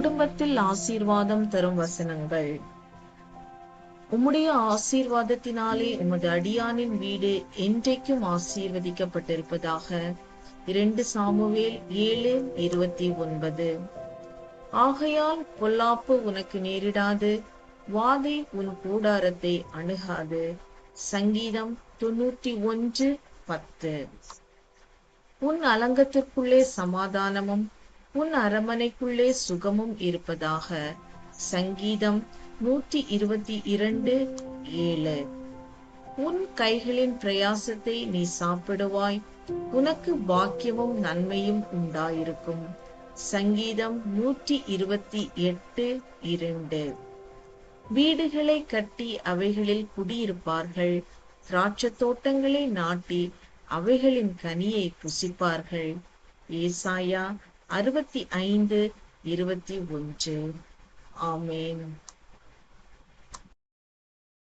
குடும்பத்தில் ஆசீர்வாதம் தரும் வசனங்கள். உம்முடைய ஆசீர்வாதத்தினாலே உமது அடியானின் வீடு என்றைக்கும் ஆசீர்வதிக்கப்பட்டிருப்பதாக இரண்டு சாமுவேல் ஏழு இருபத்தி ஒன்பது. ஆகையால் பொல்லாப்பு உனக்கு நேரிடாது வாதை உன் கூடாரத்தை அணுகாது. சங்கீதம் தொண்ணூற்றி ஒன்று பத்து. உன் அலங்கத்திற்குள்ளே சமாதானமும் உன் அரமனைக்குள்ளே சுகமும் இருப்பதாக சங்கீதம் நூற்றி இருபத்தி இரண்டு ஏழு. உன் கைகளின் பிரயாசத்தை நீ சாப்பிடுவாய். உனக்கு பாக்கியமும் நன்மையும் உண்டாயிருக்கும். சங்கீதம் நூற்றி இருபத்தி எட்டு இரண்டு. வீடுகளை கட்டி அவைகளில் குடியிருப்பார்கள். திராட்சத் தோட்டங்களை நாட்டி அவைகளின் கனியை புசிப்பார்கள். ஏசாயா அறுபத்தி ஐந்து இருபத்தி ஒன்று. ஆமேன்.